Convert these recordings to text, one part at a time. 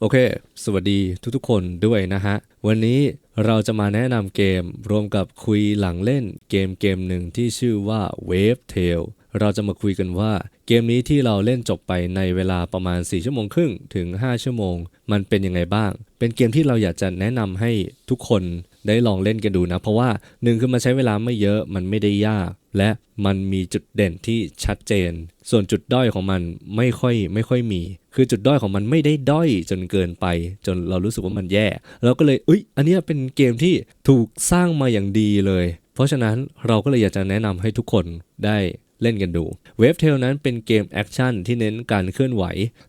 โอเค สวัสดีทุกๆคนด้วยนะฮะ วันนี้เราจะมาแนะนำเกมรวมกับคุยหลังเล่นเกมเกมหนึ่งที่ชื่อว่า Wave Tail เราจะมาคุยกันว่าเกมนี้ที่เราเล่นจบไปในเวลาประมาณ 4 ชั่วโมงครึ่งถึง 5 ชั่วโมง มันเป็นยังไงบ้าง เป็นเกมที่เราอยากจะแนะนำให้ทุกคนได้ลองเล่นกันดูนะ เพราะว่าหนึ่งคือมันใช้เวลาไม่เยอะมันไม่ได้ยาก และมันมีจุดเด่นที่ชัดเจน ส่วนจุดด้อยของมันไม่ค่อยไม่ค่อยมี คือจุดด้อยของมันไม่ได้ด้อยจนเกินไป จนเรารู้สึกว่ามันแย่ เราก็เลยเอ้ย อันนี้เป็นเกมที่ถูกสร้างมาอย่างดีเลย เพราะฉะนั้นเราก็เลยอยากจะแนะนำให้ทุกคนได้เล่นกันดู w a v e t a l นั้นเป็นเกมแอคชั่นที่เน้นการเคลื่อนไหว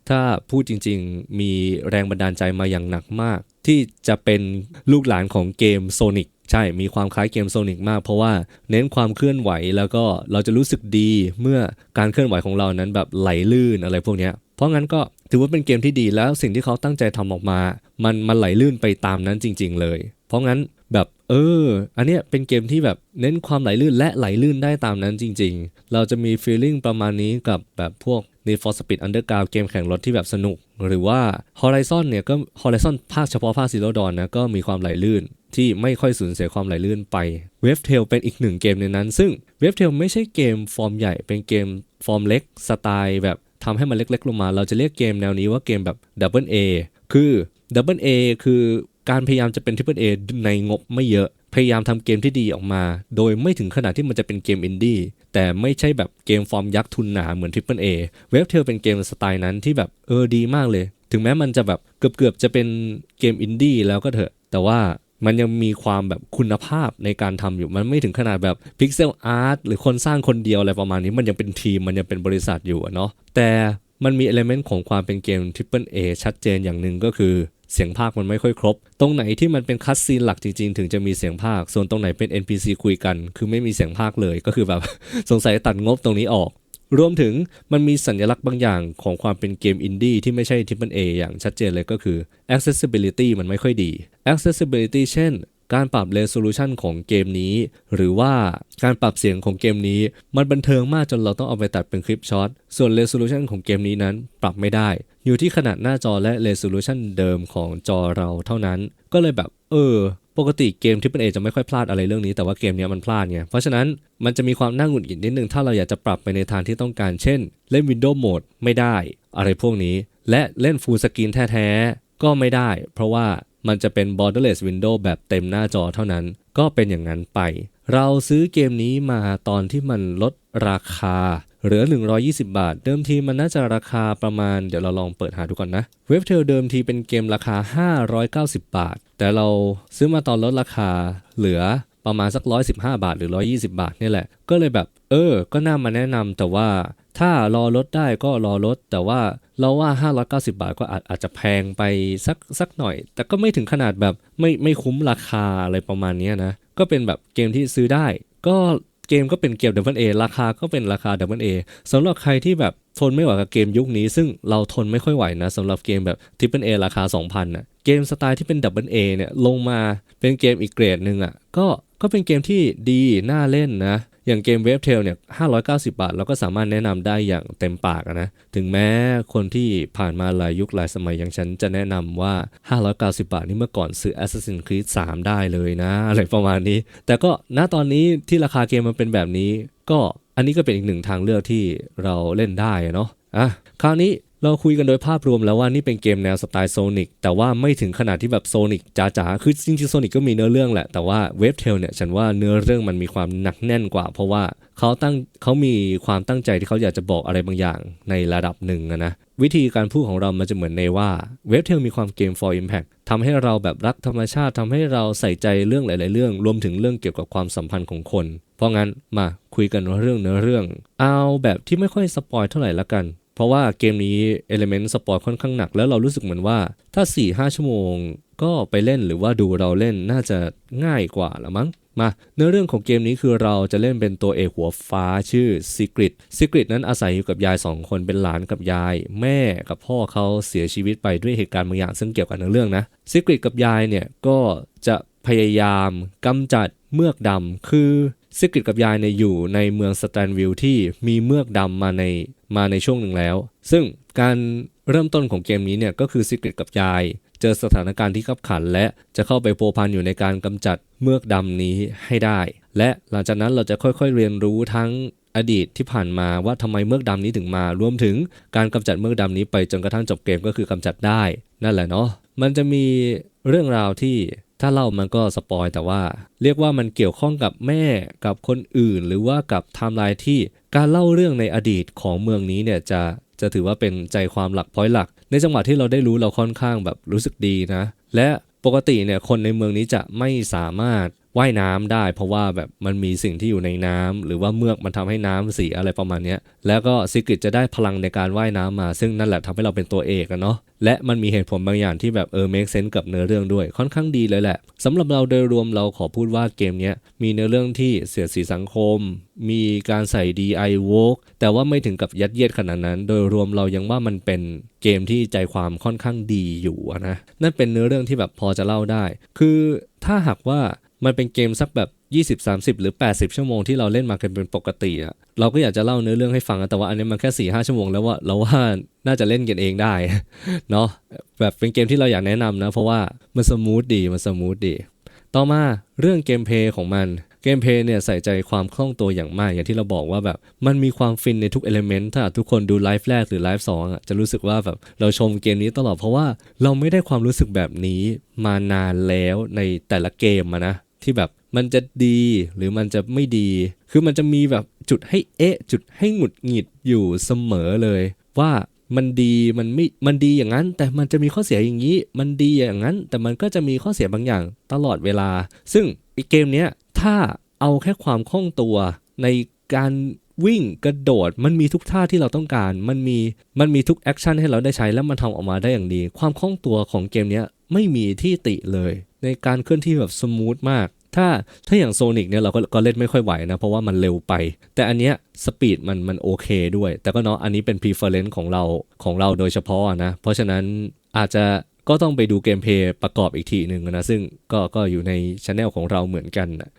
ถ้าพูดจริงๆ มีแรงบันดาลใจมาอย่างหนักมาก ที่จะเป็นลูกหลานของเกม Sonic ใช่มีความคล้ายเกมโซนิกมาก เพราะว่าเน้นความเคลื่อนไหวแล้วก็เราจะรู้สึกดีเมื่อการเคลื่อนไหวของเรานั้นแบบไหลลื่นอะไรพวกนี้เพราะงั้นก็ถือว่าเป็นเกมที่ดีแล้วสิ่งที่เขาตั้งใจทำออกมา มันมันไหลลื่นไปตามนั้นจริง ๆ เลย เพราะงั้น เออ อันเนี้ยเป็นเกมที่แบบเน้นความไหลลื่นและไหลลื่นได้ตามนั้นจริง ๆ เราจะมีฟีลลิ่งประมาณนี้กับแบบพวก Need for Speed Underground เกมแข่งรถที่แบบสนุก หรือว่า Horizon เนี่ยก็ Horizon ภาคเฉพาะภาค Zero Dawn นะก็มีความไหลลื่นที่ไม่ค่อยสูญเสียความไหลลื่นไป Wave Tail เป็นอีกหนึ่งเกมในนั้น ซึ่ง Wave Tail ไม่ใช่เกมฟอร์มใหญ่เป็นเกมฟอร์มเล็กสไตล์แบบทำให้มันเล็กๆลงมา เราจะเรียกเกมแนวนี้ว่าเกมแบบ Double A คือ Double A คือ การพยายามจะเป็น Triple A ในงบไม่เยอะ พยายามทำเกมที่ดีออกมา โดยไม่ถึงขนาดที่มันจะเป็นเกมอินดี้แต่ไม่ใช่แบบเกมฟอร์มยักษ์ทุนหนาเหมือน Triple A เวฟเทลเป็นเกมสไตล์นั้นที่แบบเออดีมากเลย ถึงแม้มันจะแบบเกือบๆจะเป็นเกมอินดี้แล้วก็เถอะ แต่ว่ามันยังมีความแบบคุณภาพในการทำอยู่ มันไม่ถึงขนาดแบบพิกเซลอาร์ตหรือคนสร้างคนเดียวอะไรประมาณนี้ มันยังเป็นทีม มันยังเป็นบริษัทอยู่เนาะ แต่มันมีเอลเมนต์ของความเป็นเกม Triple A ชัดเจนอย่างหนึ่งก็คือ เสียงภาคมันไม่ค่อยครบ ตรงไหนที่มันเป็นคัสซีนหลักจริงๆ ถึงจะมีเสียงภาค ส่วนตรงไหนเป็น NPC คุยกัน คือไม่มีเสียงภาคเลยก็คือแบบ สงสัยตัดงบตรงนี้ออก รวมถึงมันมีสัญลักษณ์บางอย่างของความเป็นเกมอินดี้ที่ไม่ใช่ทิปเปิลเออย่างชัดเจนเลยก็คือ accessibility มันไม่ค่อยดี accessibility เช่น การปรับ resolution ของเกมนี้ หรือว่าการปรับเสียงของเกมนี้ มันบันเทิงมากจนเราต้องเอาไปตัดเป็นคลิปช็อต ส่วน resolution ของเกมนี้นั้นปรับไม่ได้ อยู่ที่ขนาดหน้าจอและ resolution เดิมของจอเราเท่านั้น ก็เลยแบบ เออ ปกติเกม Triple A จะไม่ค่อยพลาดอะไรเรื่องนี้ แต่ว่าเกมนี้มันพลาดไง เพราะฉะนั้นมันจะมีความน่าหงุดหงิดนิดนึง ถ้าเราอยากจะปรับไปในทางที่ต้องการ เช่น เล่น Windows Mode ไม่ได้ อะไรพวกนี้ และเล่น Full Screen แท้ๆ ก็ไม่ได้ เพราะว่า มันจะเป็น borderless window แบบเต็มหน้าจอเท่านั้น ก็เป็นอย่างนั้นไป เราซื้อเกมนี้มาตอนที่มันลดราคา เหลือ 120 บาท เดิมทีมันน่าจะราคาประมาณ เดี๋ยวเราลองเปิดหาดูก่อนนะเว็บเทลเดิมทีเป็นเกมราคา 590 บาท แต่เราซื้อมาตอนลดราคาเหลือประมาณสัก 115 บาทหรือ 120 บาทนี่แหละ ก็เลยแบบ เออ ก็น่ามาแนะนำแต่ว่า ถ้ารอลดได้ก็รอลด แต่ว่าเราว่า 590 บาทก็อาจอาจจะแพงไปสักสักหน่อย แต่ก็ไม่ถึงขนาดแบบไม่ไม่คุ้มราคาอะไรประมาณนี้นะ ก็เป็นแบบเกมที่ซื้อได้ ก็เกมก็เป็นเกม Double A ราคาก็เป็นราคา Double A สำหรับใครที่แบบทนไม่ไหวกับเกมยุคนี้ ซึ่งเราทนไม่ค่อยไหวนะสำหรับเกมแบบ Triple A ราคา 2,000นะเกมสไตล์ที่เป็น Double A เนี่ยลงมาเป็นเกมอีกเกรดหนึ่งอะ่ะก็ก็เป็นเกมที่ดีน่าเล่นนะ อย่างเกม Wave Tail เนี่ย590 บาท เราก็สามารถแนะนำได้อย่างเต็มปากนะ ถึงแม้คนที่ผ่านมาหลายยุคหลายสมัยอย่างฉันจะแนะนำว่า 590 บาทนี่เมื่อก่อนซื้อ Assassin's Creed 3 ได้เลยนะ อะไรประมาณนี้ แต่ก็ณตอนนี้ที่ราคาเกมมันเป็นแบบนี้ ก็อันนี้ก็เป็นอีกหนึ่งทางเลือกที่เราเล่นได้เนาะอะคราวนี้ เราคุยกันโดยภาพรวมแล้วว่านี่เป็นเกมแนวสไตล์โซนิกแต่ว่าไม่ถึงขนาดที่แบบโซนิกจ๋าๆ คือจริงๆโซนิกก็มีเนื้อเรื่องแหละ แต่ว่าเวฟเทลเนี่ยฉันว่าเนื้อเรื่องมันมีความหนักแน่นกว่า เพราะว่าเขาตั้งเขามีความตั้งใจที่เขาอยากจะบอกอะไรบางอย่างในระดับหนึ่งนะวิธีการพูดของเรามันจะเหมือนในว่าเวฟเทลมีความเกม for impact ทำให้เราแบบรักธรรมชาติทำให้เราใส่ใจเรื่องหลาย ๆ เรื่อง รวมถึงเรื่องเกี่ยวกับความสัมพันธ์ของคน เพราะงั้นมาคุยกันเรื่องเนื้อเรื่อง เอาแบบที่ไม่ค่อยสปอยเท่าไหร่ละกัน ราะว่าเกมนี้เอลิเมนต์สปอร์ตค่อนข้างหนัก แล้วเรารู้สึกเหมือนว่าถ้า 4-5 ชั่วโมง ก็ไปเล่นหรือว่าดูเราเล่นน่าจะง่ายกว่าละมั้งมาเนื้อเรื่องของเกมนี้คือเราจะเล่นเป็นตัวเอกหัวฟ้าชื่อซิกริตซิกริตนั้นอาศัยอยู่กับยาย 2 คนเป็นหลานกับยาย แม่กับพ่อเขาเสียชีวิตไปด้วยเหตุการณ์บางอย่างซึ่งเกี่ยวกับเนื้อเรื่องนะซิกริตกับยายเนี่ยก็จะพยายามกำจัดเมือกดำคือ ซิกิตกับยายเนี่ยอยู่ในเมืองสแตนวิลที่มีเมือกดำมาในมาในช่วงหนึ่งแล้ว ซึ่งการเริ่มต้นของเกมนี้เนี่ยก็คือซิกเก็ตกับยาย เจอสถานการณ์ที่ขับขัน และจะเข้าไปโพพันอยู่ในการกำจัดเมือกดำนี้ให้ได้ และหลังจากนั้นเราจะค่อยๆเรียนรู้ทั้งอดีตที่ผ่านมาว่าทำไมเมือกดำนี้ถึงมารวมถึงการกำจัดเมือกดำนี้ไปจนกระทั่งจบเกมก็คือกำจัดได้ นั่นแหละเนาะมันจะมีเรื่องราวที่ ถ้าเล่ามันก็สปอยแต่ว่า เรียกว่ามันเกี่ยวข้องกับแม่กับคนอื่น หรือว่ากับไทม์ไลน์ที่การเล่าเรื่องในอดีตของเมืองนี้เนี่ยจะจะถือว่าเป็นใจความหลักพอยหลัก ในจังหวะที่เราได้รู้เราค่อนข้างแบบรู้สึกดีนะ และปกติเนี่ยคนในเมืองนี้จะไม่สามารถ ว่ายน้ำได้ เพราะว่าแบบมันมีสิ่งที่อยู่ในน้ำหรือว่าเมือกมันทำให้น้ำสีอะไรประมาณนี้แล้วก็ซิกิตจะได้พลังในการว่ายน้ำมา ซึ่งนั่นแหละทำให้เราเป็นตัวเอกอะเนาะและมันมีเหตุผลบางอย่างที่แบบเออ make sense กับเนื้อเรื่องด้วย ค่อนข้างดีเลยแหละสำหรับเราโดยรวมเราขอพูดว่าเกมนี้มีเนื้อเรื่องที่เสียดสีสังคม มีการใส่ DI work แต่ว่าไม่ถึงกับยัดเยียดขนาดนั้น โดยรวมเรายังว่ามันเป็นเกมที่ใจความค่อนข้างดีอยู่นะนั่นเป็นเนื้อเรื่องที่แบบพอจะเล่าได้ คือถ้าหากว่า มันเป็นเกมสักแบบ 20 30 หรือ 80 ชั่วโมงที่เราเล่นมากันเป็นปกติอะเราก็อยากจะเล่าเนื้อเรื่องให้ฟังแต่ว่าอันนี้มันแค่4ีหชั่วโมงแล้วว่าเราว่าน่าจะเล่นกันเองได้เนาะแบบเป็นเกมที่เราอยากแนะนำนะ เพราะว่ามันสมูทดีมันสมูทดีต่อมาเรื่องเกมเพย์ของมันเกมเพย์เนี่ยใส่ใจความคล่องตัวอย่างมากอย่างที่เราบอกว่าแบบ มันมีความฟินในทุกเอลิเมนต์ถ้าทุกคนดูไลฟ์แรกหรือไลฟ์สองอะจะรู้สึกว่าแบบเราชมเกมนี้ตลอดเพราะว่าเราไม่ได้ความรู้สึกแบบนี้มานานแล้วในแต่ละเกมนะ ที่แบบมันจะดีหรือมันจะไม่ดี คือมันจะมีแบบจุดให้เอ๊ะ จุดให้หงุดหงิดอยู่เสมอเลย ว่ามันดีมันไม่มันดีอย่างนั้น แต่มันจะมีข้อเสียอย่างนี้ มันดีอย่างนั้น แต่มันก็จะมีข้อเสียบางอย่างตลอดเวลา ซึ่งอีเกมเนี้ยถ้าเอาแค่ความคล่องตัวในการวิ่งกระโดดมันมีทุกท่าที่เราต้องการ มันมีมันมีทุกแอคชั่นให้เราได้ใช้แล้วมันทำออกมาได้อย่างดี ความคล่องตัวของเกมเนี้ยไม่มีที่ติเลย ในการเคลื่อนที่แบบสมูทมาก ถ้าถ้าอย่างโซนิกเนี่ยเราก็ก็เล่นไม่ค่อยไหวนะ เพราะว่ามันเร็วไป แต่อันเนี้ยสปีดมันมันโอเคด้วย แต่ก็เนาะอันนี้เป็น preference ของเราของเราโดยเฉพาะนะ เพราะฉะนั้นอาจจะก็ต้องไปดูเกมเพย์ประกอบอีกทีหนึ่งนะ ซึ่งก็ก็อยู่ในช anel ของเราเหมือนกันนะ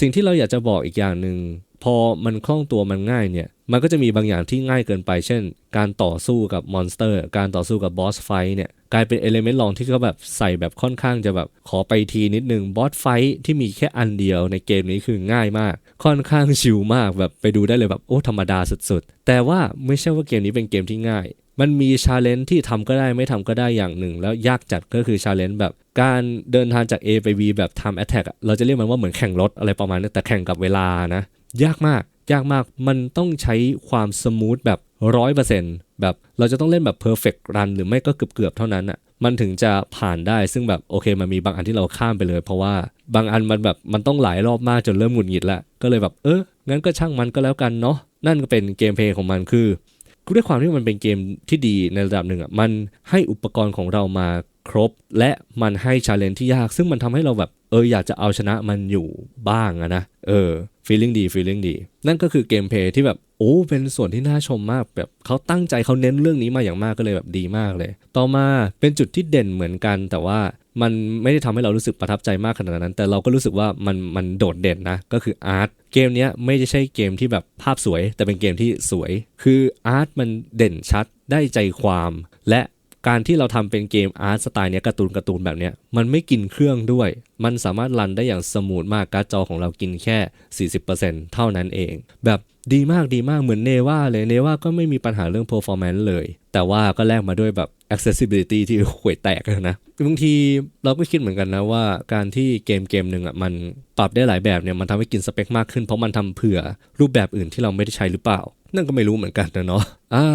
สิ่งที่เราอยากจะบอกอีกอย่างหนึ่งพอมันคล่องตัวมันง่ายเนี่ย มันก็จะมีบางอย่างที่ง่ายเกินไป เช่น การต่อสู้กับมอนสเตอร์ การต่อสู้กับบอสไฟเนี่ย กลายเป็นเอลิเมนต์ลองที่เขาแบบใส่แบบค่อนข้างจะแบบขอไปทีนิดนึงบอสไฟที่มีแค่อันเดียวในเกมนี้คือง่ายมาก ค่อนข้างชิลมากแบบไปดูได้เลยแบบโอ้ธรรมดาสุดๆ แต่ว่าไม่ใช่ว่าเกมนี้เป็นเกมที่ง่าย มันมีชาเลนจ์ที่ทำก็ได้ไม่ทำก็ได้อย่างหนึ่ง แล้วยากจัดก็คือชาเลนจ์แบบการเดินทางจาก A ไป B แบบ time attack เราจะเรียกมันว่าเหมือนแข่งรถอะไรประมาณนี้แต่แข่งกับเวลานะ ยากมากยากมากมันต้องใช้ความสมูทแบบร้อยเปอร์เซ็นต์ แบบเราจะต้องเล่นแบบเพอร์เฟกต์รันหรือไม่ก็เกือบๆเท่านั้นอะ่ะมันถึงจะผ่านได้ซึ่งแบบโอเคมันมีบางอันที่เราข้ามไปเลย เพราะว่าบางอันมันแบบมันต้องหลายรอบมากจนเริ่มหงุดหงิดละก็เลยแบบเอองั้นก็ช่างมันก็แล้วกันเนาะนั่นก็เป็นเกมเพลย์ของมันคือด้วยความที่มันเป็นเกมที่ดีในระดับหนึ่งอะมันให้อุปกรณ์ของเรามา ครบและมันให้ชาเลนจ์ที่ยาก ซึ่งมันทำให้เราแบบเอออยากจะเอาชนะมันอยู่บ้างอะนะเออ feeling ดี feeling ดี นั่นก็คือเกมเพย์ที่แบบโอ้เป็นส่วนที่น่าชมมากแบบเขาตั้งใจเขาเน้นเรื่องนี้มาอย่างมากก็เลยแบบดีมากเลย ต่อมาเป็นจุดที่เด่นเหมือนกัน แต่ว่ามันไม่ได้ทำให้เรารู้สึกประทับใจมากขนาดนั้น แต่เราก็รู้สึกว่ามันมันโดดเด่นนะ ก็คืออาร์ตเกมนี้ไม่ใช่เกมที่แบบภาพสวย แต่เป็นเกมที่สวย คืออาร์ตมันเด่นชัดได้ใจความและ การที่เราทำเป็นเกมอาร์ตสไตล์เนี้ยการ์ตูนการ์ตูนแบบเนี้ยมันไม่กินเครื่องด้วย มันสามารถรันได้อย่างสมูทมากการ์ดจอของเรากินแค่ 40%เท่านั้นเอง แบบดีมากดีมากเหมือนเนว่าเลยเนว่าก็ไม่มีปัญหาเรื่อง performance เลย แต่ว่าก็แลกมาด้วยแบบ accessibility ที่ห่วยแตกนะบางทีเราก็คิดเหมือนกันนะว่าการที่เกมเกมหนึ่งอะมันปรับได้หลายแบบเนี่ยมันทำให้กินสเปคมากขึ้นเพราะมันทำเผื่อรูปแบบอื่นที่เราไม่ได้ใช้หรือเปล่า นั่นก็ไม่รู้เหมือนกันนะเนาะอ่า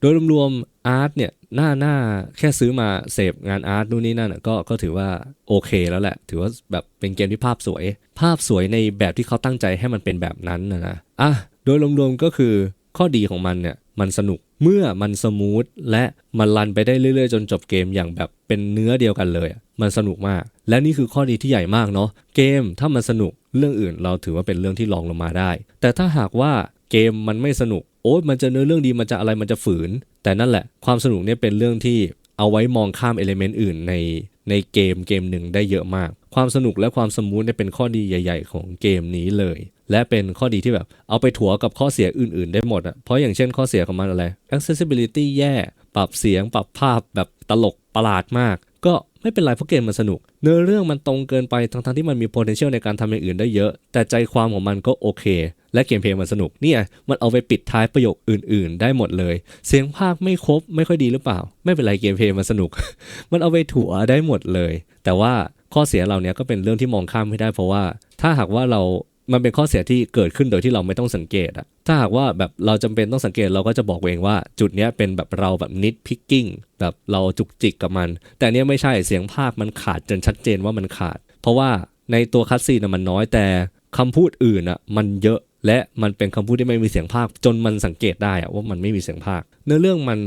โดยรวมๆอาร์ตเนี่ยหน้าหน้าแค่ซื้อมาเสพงานอาร์ตนู่นนี่นั่นก็ก็ถือว่าโอเคแล้วแหละ ถือว่าแบบเป็นเกมที่ภาพสวย ภาพสวยในแบบที่เขาตั้งใจให้มันเป็นแบบนั้นนะนะอะโดยรวมๆก็คือข้อดีของมันเนี่ยมันสนุกเมื่อมันสมูทและมันรันไปได้เรื่อยๆ จนจบเกมอย่างแบบเป็นเนื้อเดียวกันเลย มันสนุกมาก และนี่คือข้อดีที่ใหญ่มากเนาะเกมถ้ามันสนุกเรื่องอื่นเราถือว่าเป็นเรื่องที่รองลงมาได้ แต่ถ้าหากว่า เกมมันไม่สนุก โอ้ยมันจะเนื้อเรื่องดีมันจะอะไรมันจะฝืน แต่นั่นแหละความสนุกเนี่ยเป็นเรื่องที่เอาไว้มองข้ามเอลิเมนต์อื่นในในเกมเกมหนึ่งได้เยอะมาก ความสนุกและความสมูทเนี่ยเป็นข้อดีใหญ่ ๆ ของเกมนี้เลย และเป็นข้อดีที่แบบเอาไปถัวกับข้อเสียอื่น ๆ ได้หมดอะเพราะอย่างเช่นข้อเสียของมันอะไร accessibility แย่ ปรับเสียงปรับภาพแบบตลกประหลาดมาก ก็ไม่เป็นไรเพราะเกมมันสนุก เนื้อเรื่องมันตรงเกินไปทั้งๆที่มันมี potential ในการทำอย่างอื่นได้เยอะ แต่ใจความของมันก็โอเค และเกมเพลย์มันสนุกเนี่ยมันเอาไปปิดท้ายประโยคอื่น ๆ ได้หมดเลย เสียงภาคไม่ครบไม่ค่อยดีหรือเปล่า ไม่เป็นไรเกมเพลย์มันสนุก มันเอาไปถั่วได้หมดเลย แต่ว่าข้อเสียเหล่านี้ก็เป็นเรื่องที่มองข้ามไม่ได้เพราะว่า ถ้าหากว่าเรามันเป็นข้อเสียที่เกิดขึ้นโดยที่เราไม่ต้องสังเกตอะถ้าหากว่าแบบเราจำเป็นต้องสังเกตเราก็จะบอกเองว่า จุดนี้เป็นแบบเราแบบนิดพิกกิ้งแบบเราจุกจิกกับมัน แต่เนี้ยไม่ใช่เสียงภาคมันขาดจนชัดเจนว่ามันขาด เพราะว่าในตัวคัตซีนะมันน้อยแต่คำพูดอื่นอะมันเยอะ และมันเป็นคำพูดที่ไม่มีเสียงภาค จนมันสังเกตได้อะว่ามันไม่มีเสียงภาค เนื้อเรื่องมัน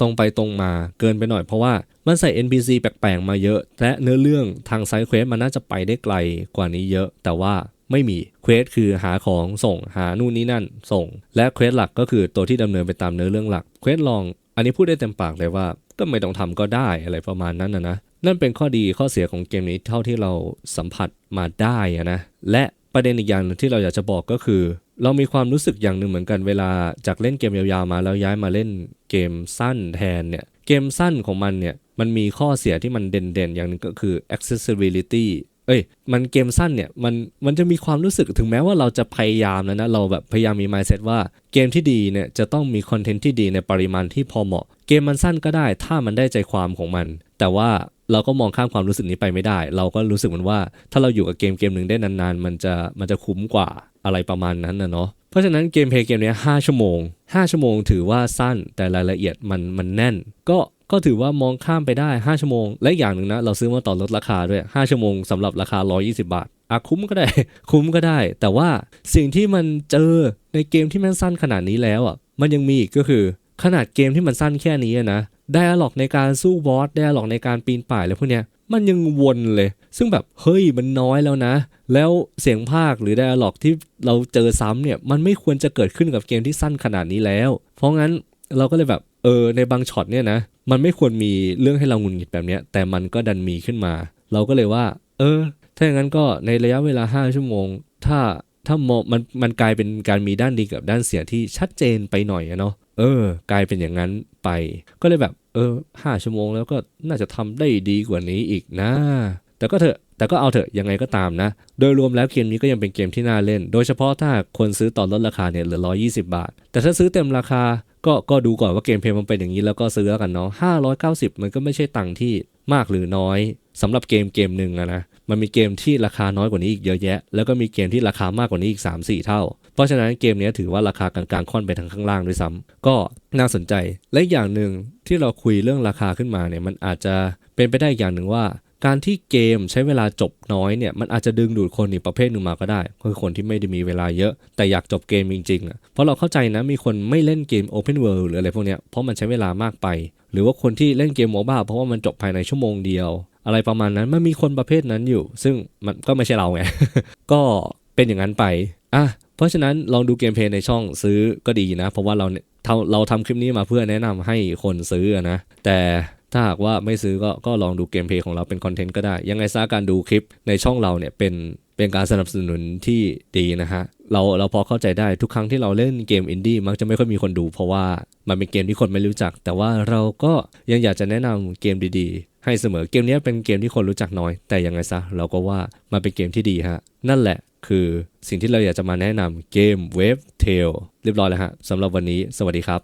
ตรงไปตรงมาเกินไปหน่อยเพราะว่ามันใส่ NPC แปลกๆมาเยอะ และเนื้อเรื่องทางไซด์เควสมันน่าจะไปได้ไกลกว่านี้เยอะ แต่ว่าไม่มีเควสคือหาของส่งหานู่นนี่นั่นส่ง และเควสหลักก็คือตัวที่ดำเนินไปตามเนื้อเรื่องหลักเควสลอง อันนี้พูดได้เต็มปากเลยว่า ก็ไม่ต้องทำก็ได้อะไรประมาณนั้นนะนะนั่นเป็นข้อดีข้อเสียของเกมนี้เท่าที่เราสัมผัสมาได้อะนะและ ประเด็นอีกอย่างหนึงที่เราอยากจะบอกก็คือ เรามีความรู้สึกอย่างหนึ่งเหมือนกันเวลาจากเล่นเกมยาวๆมาแล้วย้ายมาเล่นเกมสั้นแทนเนี่ยเกมสั้นของมันเนี่ยมันมีข้อเสียที่มันเด่นๆ อย่างหนึงก็คือ accessibility เอ้ยมันเกมสั้นเนี่ยมันมันจะมีความรู้สึกถึงแม้ว่าเราจะพยายามแล้วนะเราแบบพยายามมี mindset ว่าเกมที่ดีเนี่ยจะต้องมีคอนเทนต์ที่ดีในปริมาณที่พอเหมาะ เกมมันสั้นก็ได้ถ้ามันได้ใจความของมัน แต่ว่า เราก็มองข้ามความรู้สึกนี้ไปไม่ได้ เราก็รู้สึกเหมือนว่า ถ้าเราอยู่กับเกมเกมหนึ่งได้นานๆ มันจะมันจะคุ้มกว่าอะไรประมาณนั้นนะเนาะเพราะฉะนั้นเกมเพลย์เกมเนี้ย5ชั่วโมง 5 ชั่วโมงถือว่าสั้นแต่รายละเอียดมันมันแน่น ก็ก็ถือว่ามองข้ามไปได้ 5 ชั่วโมง และอย่างหนึ่งนะเราซื้อมาต่อลดราคาด้วย 5 ชั่วโมงสำหรับราคา 120 บาทอะคุ้มก็ได้ คุ้มก็ได้ แต่ว่าสิ่งที่มันเจอในเกมที่มันสั้นขนาดนี้แล้วอะมันยังมีอีกก็คือขนาดเกมที่มันสั้นแค่นี้นะ ไดอะล็อกในการสู้บอสไดอะล็อกในการปีนป่ายอะไรพวกเนี้ยมันยังวนเลย ซึ่งแบบเฮ้ยมันน้อยแล้วนะ แล้วเสียงภาคหรือไดอะล็อกที่เราเจอซ้ำเนี่ยมันไม่ควรจะเกิดขึ้นกับเกมที่สั้นขนาดนี้แล้ว เพราะงั้นเราก็เลยแบบเออในบางช็อตเนี่ยนะมันไม่ควรมีเรื่องให้เราหงุนหงิดแบบเนี้ยแต่มันก็ดันมีขึ้นมา เราก็เลยว่า เออ ถ้าอย่างนั้นก็ในระยะเวลา 5 ชั่วโมง ถ้าถ้ามองมันมันกลายเป็นการมีด้านดีกับด้านเสียที่ชัดเจนไปหน่อยอะเนาะเออ กลายเป็นอย่างนั้น ไป ก็เลยแบบเออห้าชั่วโมงแล้วก็น่าจะทำได้ดีกว่านี้อีกนะ แต่ก็เถอะแต่ก็เอาเถอะยังไงก็ตามนะ โดยรวมแล้วเกมนี้ก็ยังเป็นเกมที่น่าเล่น โดยเฉพาะถ้าคนซื้อตอนลดราคาเนี่ยเหลือ 120 บาท แต่ถ้าซื้อเต็มราคาก็ก็ดูก่อนว่าเกมเพลย์มันเป็นอย่างนี้แล้วก็ซื้อแล้วกันเนาะ590 มันก็ไม่ใช่ตังค์ที่มากหรือน้อยสำหรับเกมเกมหนึ่งนะมันมีเกมที่ราคาน้อยกว่านี้อีกเยอะแยะ แล้วก็มีเกมที่ราคามากกว่านี้อีก 3-4 เท่า เพราะฉะนั้นเกมนี้ถือว่าราคากลางๆค่อนไปทางข้างล่างด้วยซ้ำก็น่าสนใจ และอย่างหนึ่งที่เราคุยเรื่องราคาขึ้นมาเนี่ยมันอาจจะเป็นไปได้อีกอย่างหนึ่งว่า การที่เกมใช้เวลาจบน้อยเนี่ยมันอาจจะดึงดูดคนอีกประเภทหนึ่งมาก็ได้คือคนที่ไม่ได้มีเวลาเยอะ แต่อยากจบเกมจริงๆอะเพราะเราเข้าใจนะมีคนไม่เล่นเกม Open World หรืออะไรพวกเนี้ยเพราะมันใช้เวลามากไป หรือว่าคนที่เล่นเกมโมบ้าเพราะว่ามันจบภายในชั่วโมงเดียว อะไรประมาณนั้นมันมีคนประเภทนั้นอยู่ ซึ่งมันก็ไม่ใช่เราไงก็เป็นอย่างนั้นไปอะ เพราะฉะนั้นลองดูเกมเพลย์ในช่องซื้อก็ดีนะ เพราะว่าเราเราเราทำคลิปนี้มาเพื่อแนะนำให้คนซื้อนะ แต่ถ้าหากว่าไม่ซื้อก็ก็ลองดูเกมเพลย์ของเราเป็นคอนเทนต์ก็ได้ ยังไงซะการดูคลิปในช่องเราเนี่ยเป็นเป็นการสนับสนุนที่ดีนะฮะ เราเราพอเข้าใจได้ทุกครั้งที่เราเล่นเกมอินดี้มักจะไม่ค่อยมีคนดู เพราะว่ามันเป็นเกมที่คนไม่รู้จัก แต่ว่าเราก็ยังอยากจะแนะนำเกมดีๆ ให้เสมอเกมนี้เป็นเกมที่คนรู้จักน้อย แต่ยังไงซะเราก็ว่ามันเป็นเกมที่ดีฮะนั่นแหละ คือสิ่งที่เราอยากจะมาแนะนำเกม Wave Tail เรียบร้อยแล้วฮะสำหรับวันนี้ สวัสดีครับ